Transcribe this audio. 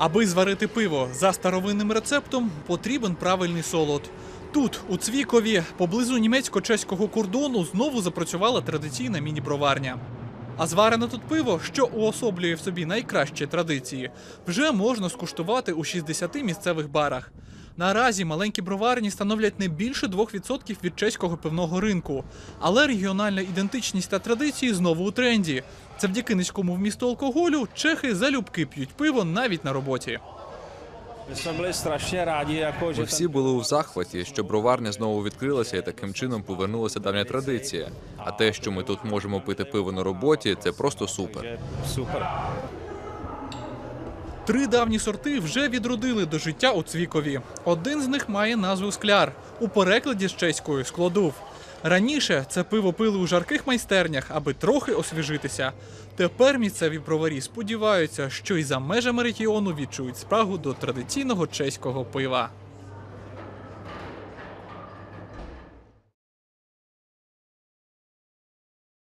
Аби зварити пиво за старовинним рецептом, потрібен правильний солод. Тут, у Цвікові, поблизу німецько-чеського кордону, знову запрацювала традиційна міні-броварня. А зварене тут пиво, що уособлює в собі найкращі традиції, вже можна скуштувати у 60 місцевих барах. Наразі маленькі броварні становлять не більше 2% від чеського пивного ринку. Але регіональна ідентичність та традиції знову у тренді. Завдяки низькому вмісту алкоголю чехи залюбки п'ють пиво навіть на роботі. Ми всі були у захваті, що броварня знову відкрилася і таким чином повернулася давня традиція. А те, що ми тут можемо пити пиво на роботі, це просто супер. super. Три давні сорти вже відродили до життя у Цвікові. Один з них має назву скляр у перекладі з чеською складув. Раніше це пиво пили у жарких майстернях, аби трохи освіжитися. Тепер місцеві броварі сподіваються, що і за межами регіону відчують спрагу до традиційного чеського пива.